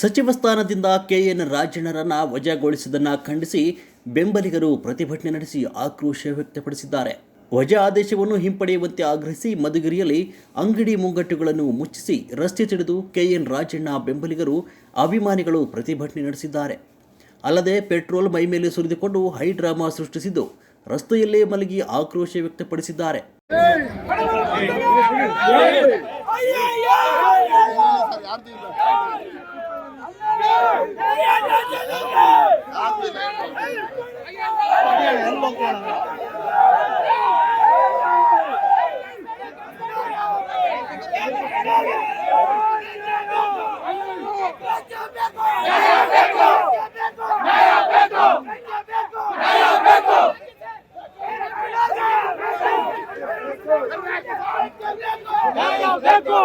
ಸಚಿವ ಸ್ಥಾನದಿಂದ ಕೆಎನ್ ರಾಜಣ್ಣರನ್ನ ವಜಾಗೊಳಿಸಿದ್ದನ್ನು ಖಂಡಿಸಿ ಬೆಂಬಲಿಗರು ಪ್ರತಿಭಟನೆ ನಡೆಸಿ ಆಕ್ರೋಶ ವ್ಯಕ್ತಪಡಿಸಿದ್ದಾರೆ. ವಜಾ ಆದೇಶವನ್ನು ಹಿಂಪಡೆಯುವಂತೆ ಆಗ್ರಹಿಸಿ ಮಧುಗಿರಿಯಲ್ಲಿ ಅಂಗಡಿ ಮುಂಗಟ್ಟುಗಳನ್ನು ಮುಚ್ಚಿಸಿ ರಸ್ತೆ ತಡೆದು ಕೆಎನ್ ರಾಜಣ್ಣ ಬೆಂಬಲಿಗರು ಅಭಿಮಾನಿಗಳು ಪ್ರತಿಭಟನೆ ನಡೆಸಿದ್ದಾರೆ. ಅಲ್ಲದೆ ಪೆಟ್ರೋಲ್ ಮೈ ಮೇಲೆ ಸುರಿದುಕೊಂಡು ಹೈಡ್ರಾಮಾ ಸೃಷ್ಟಿಸಿದ್ದು, ರಸ್ತೆಯಲ್ಲೇ ಮಲಗಿ ಆಕ್ರೋಶ ವ್ಯಕ್ತಪಡಿಸಿದ್ದಾರೆ. ಬೇಕು ಬೇಕು ಬೇಕು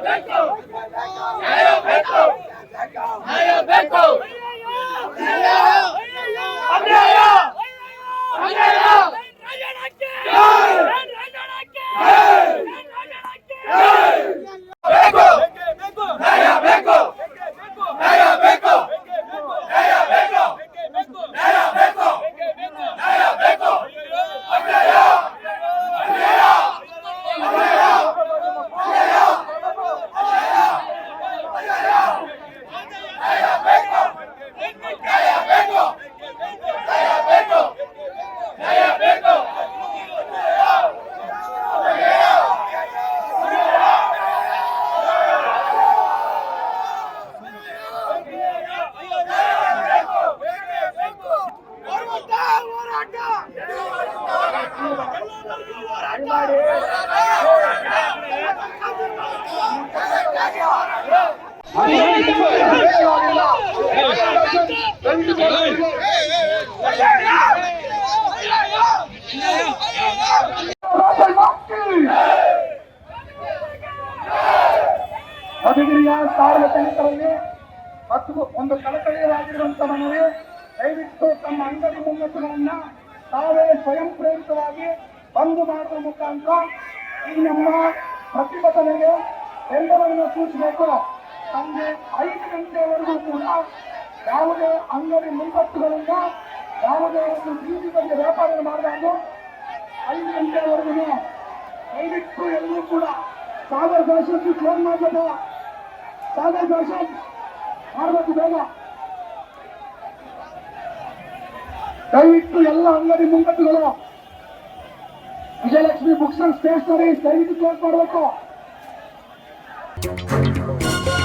ಬೇಕು Hey! ಮಧುಗಿರಿಯ ಸಾರ್ವಜನಿಕರಲ್ಲಿ ಮತ್ತು ಒಂದು ಕಳಕಳಿಯಾಗಿರುವಂತ ಮನವಿ ದಯವಿಟ್ಟು ತಮ್ಮ ಅಂಗಡಿ ಮುಂಗಟ್ಟುಗಳನ್ನ ತಾವೇ ಸ್ವಯಂ ಪ್ರೇರಿತವಾಗಿ ಬಂದು ಮಾಡುವ ಮುಖಾಂತರ ಈ ನಮ್ಮ ಪ್ರತಿಭಟನೆಗೆ ಬೆಂಬಲವನ್ನು ಸೂಚಿಸಬೇಕು ಸಂಜೆ ಐದು ಗಂಟೆವರೆಗೂ ಕೂಡ ಯಾವುದೇ ಅಂಗಡಿ ಮುಂಗಟ್ಟುಗಳಿಂದ ಯಾವುದೇ ಒಂದು ಬೀದಿ ಬಗ್ಗೆ ವ್ಯಾಪಾರ ಮಾಡಬಾರ್ದು. ಐದು ಗಂಟೆವರೆಗೂ ದಯವಿಟ್ಟು ಎಲ್ಲರೂ ಕೂಡ ಸಾಗರ್ ಫ್ಯಾಷನ್ ಫೋನ್ ಮಾಡಬೇಕು. ಸಾಗರ್ ದರ್ಶನ್ ಮಾಡಬೇಕು ಬೇಗ. ದಯವಿಟ್ಟು ಎಲ್ಲ ಅಂಗಡಿ ಮುಂಗಟ್ಟುಗಳು ವಿಜಯಲಕ್ಷ್ಮಿ ಬುಕ್ಸ್ ಅಂಡ್ ಸ್ಟೇಷನರಿ ದಯವಿಟ್ಟು ಕ್ಲೋಸ್ ಮಾಡಬೇಕು. 了。